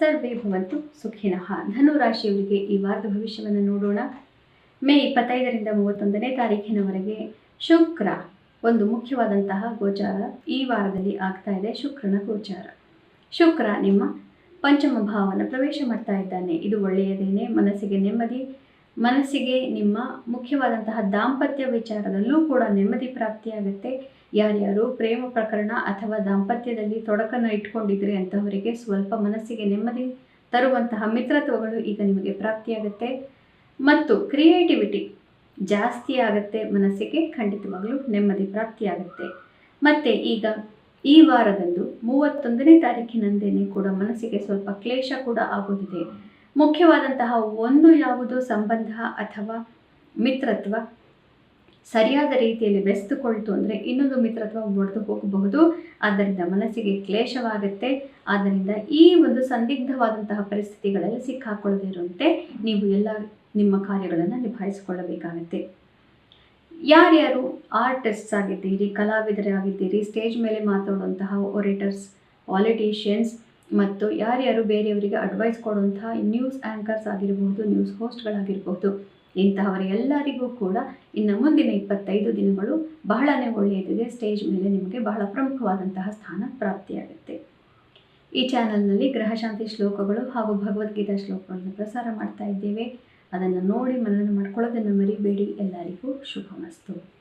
ಸರ್ವೇ ಭವಂತು ಸುಖಿನಃ. ಧನು ರಾಶಿಯವರಿಗೆ ಈ ವಾರದ ಭವಿಷ್ಯವನ್ನು ನೋಡೋಣ. ಮೇ ಇಪ್ಪತ್ತೈದರಿಂದ ಮೂವತ್ತೊಂದನೇ ತಾರೀಖಿನವರೆಗೆ ಶುಕ್ರ, ಒಂದು ಮುಖ್ಯವಾದಂತಹ ಗೋಚಾರ ಈ ವಾರದಲ್ಲಿ ಆಗ್ತಾ ಇದೆ, ಶುಕ್ರನ ಗೋಚಾರ. ಶುಕ್ರ ನಿಮ್ಮ ಪಂಚಮ ಭಾವನ ಪ್ರವೇಶ ಮಾಡ್ತಾ ಇದ್ದಾನೆ. ಇದು ಒಳ್ಳೆಯದೇನೆ, ಮನಸ್ಸಿಗೆ ನೆಮ್ಮದಿ ಮನಸ್ಸಿಗೆ ನಿಮ್ಮ ಮುಖ್ಯವಾದಂತಹ ದಾಂಪತ್ಯ ವಿಚಾರದಲ್ಲೂ ಕೂಡ ನೆಮ್ಮದಿ ಪ್ರಾಪ್ತಿಯಾಗುತ್ತೆ. ಯಾರ್ಯಾರು ಪ್ರೇಮ ಪ್ರಕರಣ ಅಥವಾ ದಾಂಪತ್ಯದಲ್ಲಿ ತೊಡಕನ್ನು ಇಟ್ಕೊಂಡಿದ್ರೆ ಅಂತಹವರಿಗೆ ಸ್ವಲ್ಪ ಮನಸ್ಸಿಗೆ ನೆಮ್ಮದಿ ತರುವಂತಹ ಮಿತ್ರತ್ವಗಳು ಈಗ ನಿಮಗೆ ಪ್ರಾಪ್ತಿಯಾಗುತ್ತೆ. ಮತ್ತು ಕ್ರಿಯೇಟಿವಿಟಿ ಜಾಸ್ತಿ ಆಗುತ್ತೆ ಮನಸ್ಸಿಗೆ, ಖಂಡಿತವಾಗಲೂ ನೆಮ್ಮದಿ ಪ್ರಾಪ್ತಿಯಾಗುತ್ತೆ. ಮತ್ತು ಈಗ ಈ ವಾರದಂದು ಮೂವತ್ತೊಂದನೇ ತಾರೀಕಿನಂದೇನೆ ಕೂಡ ಮನಸ್ಸಿಗೆ ಸ್ವಲ್ಪ ಕ್ಲೇಶ ಕೂಡ ಆಗೋದಿದೆ ಮುಖ್ಯವಾದಂತಹ ಒಂದು ಯಾವುದು ಸಂಬಂಧ ಅಥವಾ ಮಿತ್ರತ್ವ? ಸರಿಯಾದ ರೀತಿಯಲ್ಲಿ ಬೆಸ್ತುಕೊಳ್ತು ಅಂದರೆ ಇನ್ನೊಂದು ಮಿತ್ರತ್ವ ಒಡೆದು ಹೋಗಬಹುದು. ಆದ್ದರಿಂದ ಮನಸ್ಸಿಗೆ ಕ್ಲೇಶವಾಗುತ್ತೆ. ಆದ್ದರಿಂದ ಈ ಒಂದು ಸಂದಿಗ್ಧವಾದಂತಹ ಪರಿಸ್ಥಿತಿಗಳಲ್ಲಿ ಸಿಕ್ಕಾಕೊಳ್ಳದೇ ಇರುವಂತೆ ನೀವು ಎಲ್ಲ ನಿಮ್ಮ ಕಾರ್ಯಗಳನ್ನು ನಿಭಾಯಿಸಿಕೊಳ್ಳಬೇಕಾಗತ್ತೆ. ಯಾರ್ಯಾರು ಆರ್ಟಿಸ್ಟ್ಸ್ ಆಗಿದ್ದೀರಿ, ಕಲಾವಿದರಾಗಿದ್ದೀರಿ, ಸ್ಟೇಜ್ ಮೇಲೆ ಮಾತಾಡುವಂತಹ ಒರೇಟರ್ಸ್ ಪಾಲಿಟಿಷಿಯನ್ಸ್ ಮತ್ತು ಯಾರ್ಯಾರು ಬೇರೆಯವರಿಗೆ ಅಡ್ವೈಸ್ ಕೊಡುವಂತಹ ನ್ಯೂಸ್ ಆ್ಯಂಕರ್ಸ್ ಆಗಿರಬಹುದು ನ್ಯೂಸ್ ಹೋಸ್ಟ್ಗಳಾಗಿರಬಹುದು ಇಂತಹವರೆಲ್ಲರಿಗೂ ಕೂಡ ಇನ್ನು ಮುಂದಿನ ಇಪ್ಪತ್ತೈದು ದಿನಗಳು ಬಹಳನೇ ಒಳ್ಳೆಯದಿದೆ. ಸ್ಟೇಜ್ ಮೇಲೆ ನಿಮಗೆ ಬಹಳ ಪ್ರಮುಖವಾದಂತಹ ಸ್ಥಾನ ಪ್ರಾಪ್ತಿಯಾಗುತ್ತೆ. ಈ ಚಾನಲ್ನಲ್ಲಿ ಗ್ರಹಶಾಂತಿ ಶ್ಲೋಕಗಳು ಹಾಗೂ ಭಗವದ್ಗೀತಾ ಶ್ಲೋಕಗಳನ್ನು ಪ್ರಸಾರ ಮಾಡ್ತಾ ಇದ್ದೇವೆ. ಅದನ್ನು ನೋಡಿ ಮನನ ಮಾಡ್ಕೊಳ್ಳೋದನ್ನು ಮರಿಬೇಡಿ. ಎಲ್ಲರಿಗೂ ಶುಭಮಸ್ತು.